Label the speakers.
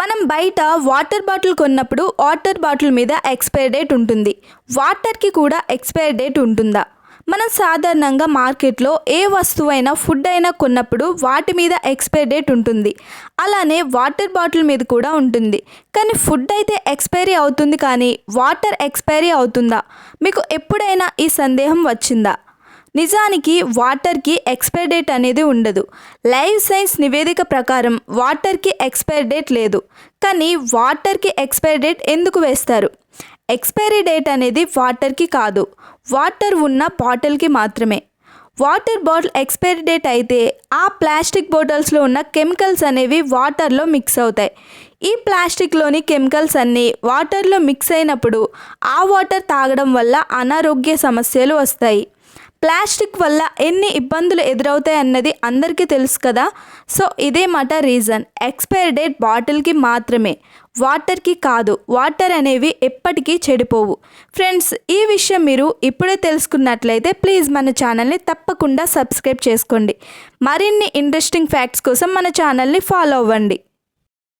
Speaker 1: మనం బయట water bottle కొన్నప్పుడు వాటర్ బాటిల్ మీద ఎక్స్పైర్ డేట్ ఉంటుంది. వాటర్కి కూడా ఎక్స్పైర్ డేట్ ఉంటుందా? మనం సాధారణంగా మార్కెట్లో ఏ వస్తువైనా ఫుడ్ అయినా కొన్నప్పుడు వాటి మీద ఎక్స్పైర్ డేట్ ఉంటుంది. అలానే వాటర్ బాటిల్ మీద కూడా ఉంటుంది. కానీ ఫుడ్ అయితే ఎక్స్పైరీ అవుతుంది కానీ వాటర్ ఎక్స్పైరీ అవుతుందా? మీకు ఎప్పుడైనా ఈ సందేహం వచ్చిందా? నిజానికి వాటర్కి ఎక్స్పైర్ డేట్ అనేది ఉండదు. లైఫ్ సైన్స్ నివేదిక ప్రకారం వాటర్కి ఎక్స్పైర్ డేట్ లేదు. కానీ వాటర్కి ఎక్స్పైర్ డేట్ ఎందుకు వేస్తారు? ఎక్స్పైరీ డేట్ అనేది వాటర్కి కాదు. వాటర్ ఉన్న బాటిల్కి మాత్రమే. వాటర్ బాటిల్ ఎక్స్పైరీ డేట్ అయితే ఆ ప్లాస్టిక్ బాటిల్స్లో ఉన్న కెమికల్స్ అనేవి వాటర్లో మిక్స్ అవుతాయి. ఈ ప్లాస్టిక్లోని కెమికల్స్ అన్నీ వాటర్లో మిక్స్ అయినప్పుడు ఆ వాటర్ తాగడం వల్ల అనారోగ్య సమస్యలు వస్తాయి. ప్లాస్టిక్ వల్ల ఎన్ని ఇబ్బందులు ఎదురవుతాయి అన్నది అందరికీ తెలుసు కదా. సో ఇదే మాట రీజన్. ఎక్స్పైర్ డేట్ బాటిల్కి మాత్రమే. వాటర్కి కాదు. వాటర్ అనేవి ఎప్పటికీ చెడిపోవు. ఫ్రెండ్స్ ఈ విషయం మీరు ఇప్పుడే తెలుసుకున్నట్లయితే ప్లీజ్ మన ఛానల్ని తప్పకుండా సబ్స్క్రైబ్ చేసుకోండి. మరిన్ని ఇంట్రెస్టింగ్ ఫ్యాక్ట్స్ కోసం మన ఛానల్ని ఫాలో అవ్వండి.